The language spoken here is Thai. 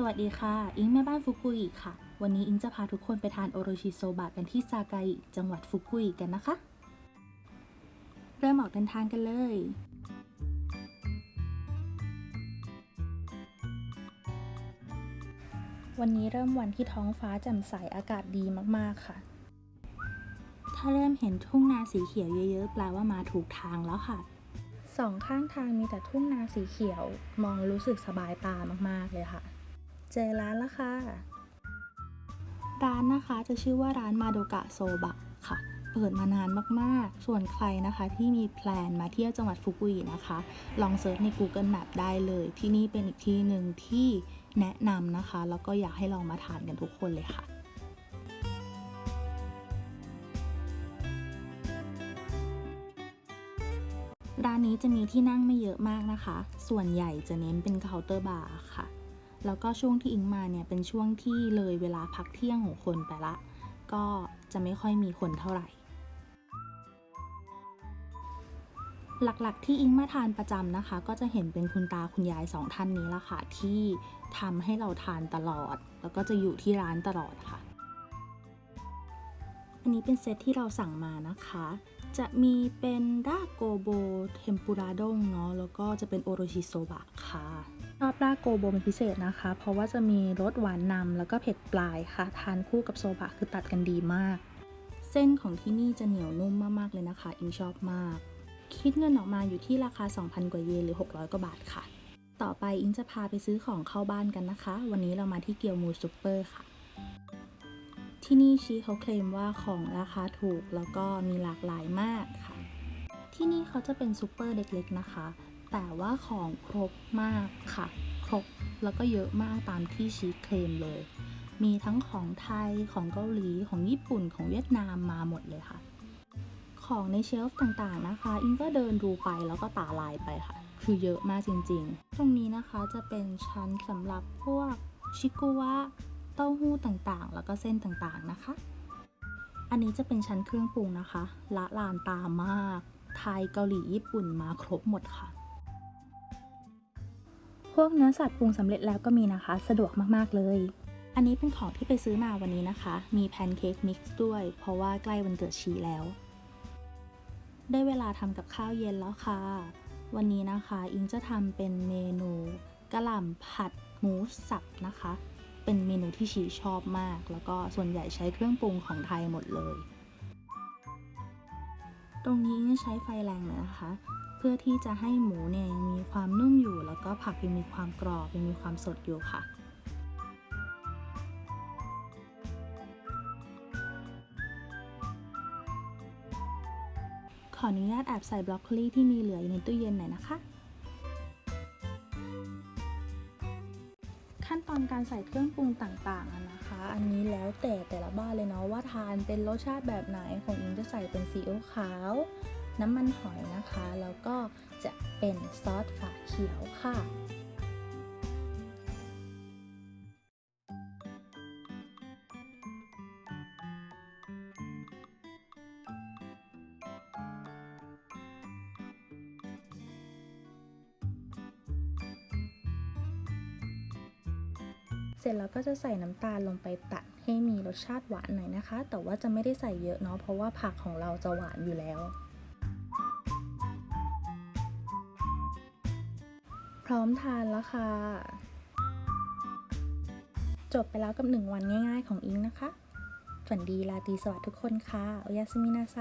สวัสดีค่ะ อิงแม่บ้านฟุกุอิค่ะ วันนี้อิงจะพาทุกคนไปทานโอโรชิโซบะกันที่ซากาอิจังหวัดฟุกุอิกันนะคะ เริ่มออกเดินทางกันเลย วันนี้เริ่มวันที่ท้องฟ้าแจ่มใสอากาศดีมากๆค่ะ ถ้าเริ่มเห็นทุ่งนาสีเขียวเยอะๆ แปลว่ามาถูกทางแล้วค่ะสองข้างทางมีแต่ทุ่งนาสีเขียว มองรู้สึกสบายตามากๆเลยค่ะ เจอร้านแล้วค่ะ ร้านนะคะจะชื่อว่าร้านมาโดกะโซบะค่ะ เปิดมานานมากๆ ส่วนใครนะคะที่มีแพลนมาเที่ยวจังหวัดฟุกุอินะคะ ลองเซิร์ชใน Google Map ได้เลย ที่นี่เป็นอีกที่หนึ่งที่แนะนำนะคะ แล้วก็อยากให้ลองมาทานกันทุกคนเลยค่ะร้านนี้จะมีที่นั่งไม่เยอะมากนะคะ ส่วนใหญ่จะเน้นเป็นเคาน์เตอร์บาร์ค่ะ แล้วก็ช่วงที่อิงมาเนี่ยเป็นช่วงที่เลยเวลาพักเที่ยงของคนไปละ ก็จะไม่ค่อยมีคนเท่าไหร่ หลักๆที่อิงมาทานประจำนะคะ ก็จะเห็นเป็นคุณตาคุณยายสองท่านนี้ละค่ะที่ทำให้เราทานตลอด แล้วก็จะอยู่ที่ร้านตลอดค่ะ อันนี้เป็นเซตที่เราสั่งมานะคะ จะมีเป็นราโกโบเทมปุระด้งเนาะ แล้วก็จะเป็นโอโรชิโซบะค่ะชอบราโกโบเป็นพิเศษนะคะ เพราะว่าจะมีรสหวานนำแล้วก็เผ็ดปลายค่ะ ทานคู่กับโซบะคือตัดกันดีมาก เส้นของที่นี่จะเหนียวนุ่มมากๆเลยนะคะ อิงชอบมาก คิดเงินออกมาอยู่ที่ราคา 2,000 กว่าเยนหรือ 600 กว่าบาทค่ะ ต่อไปอิงจะพาไปซื้อของเข้าบ้านกันนะคะ วันนี้เรามาที่เกียวมูซูเปอร์ค่ะ ที่นี่ชีเขาเคลมว่าของราคาถูกแล้วก็มีหลากหลายมากค่ะ ที่นี่เขาจะเป็นซูเปอร์เล็กๆนะคะ แต่ว่าของครบมากค่ะ ครบแล้วก็เยอะมากตามที่ชีเคลมเลย มีทั้งของไทยของเกาหลีของญี่ปุ่นของเวียดนามมาหมดเลยค่ะ ของในเชลฟ์ต่างๆนะคะ อิงก็เดินดูไปแล้วก็ตาลายไปค่ะ คือเยอะมากจริงๆ ตรงนี้นะคะจะเป็นชั้นสำหรับพวกชิกุวะ เต้าหู้ต่างๆ แล้วก็เส้นต่างๆนะคะ อันนี้จะเป็นชั้นเครื่องปรุงนะคะ ละลานตามาก ไทยเกาหลีญี่ปุ่นมาครบหมดค่ะ พวกเนื้อสัตว์ปรุงสำเร็จแล้วก็มีนะคะ สะดวกมากๆเลย อันนี้เป็นของที่ไปซื้อมาวันนี้นะคะ มีแพนเค้กมิกซ์ด้วย เพราะว่าใกล้วันเกิดชีแล้ว ได้เวลาทำกับข้าวเย็นแล้วค่ะ วันนี้นะคะ อิงจะทำเป็นเมนูกระหล่ำผัดหมูสับนะคะ เป็นเมนูที่ชีชอบมาก แล้วก็ส่วนใหญ่ใช้เครื่องปรุงของไทยหมดเลย ตรงนี้ใช้ไฟแรงนะคะ เพื่อที่จะให้หมูเนี่ยยังมีความนุ่มอยู่ แล้วก็ผักยังมีความกรอบยังมีความสดอยู่ค่ะขออนุญาตแอบใส่บรอกโคลีที่มีเหลืออยู่ในตู้เย็นหน่อยนะคะ ขั้นตอนการใส่เครื่องปรุงต่างๆนะคะ อันนี้แล้วแต่แต่ละบ้านเลยเนาะว่าทานเป็นรสชาติแบบไหนของอิงจะใส่เป็นซีอิ๊วขาว น้ำมันหอยนะคะ แล้วก็จะเป็นซอสฝาเขียวค่ะ เสร็จแล้วก็จะใส่น้ำตาลลงไปตัดให้มีรสชาติหวานหน่อยนะคะ แต่ว่าจะไม่ได้ใส่เยอะเนาะเพราะว่าผักของเราจะหวานอยู่แล้ว พร้อมทานแล้วค่ะ จบไปแล้วกับหนึ่งวันง่าย ๆ ของอิงนะคะ ฝันดีราตรีสวัสดิ์ทุกคนค่ะ โอยาสมินาไซ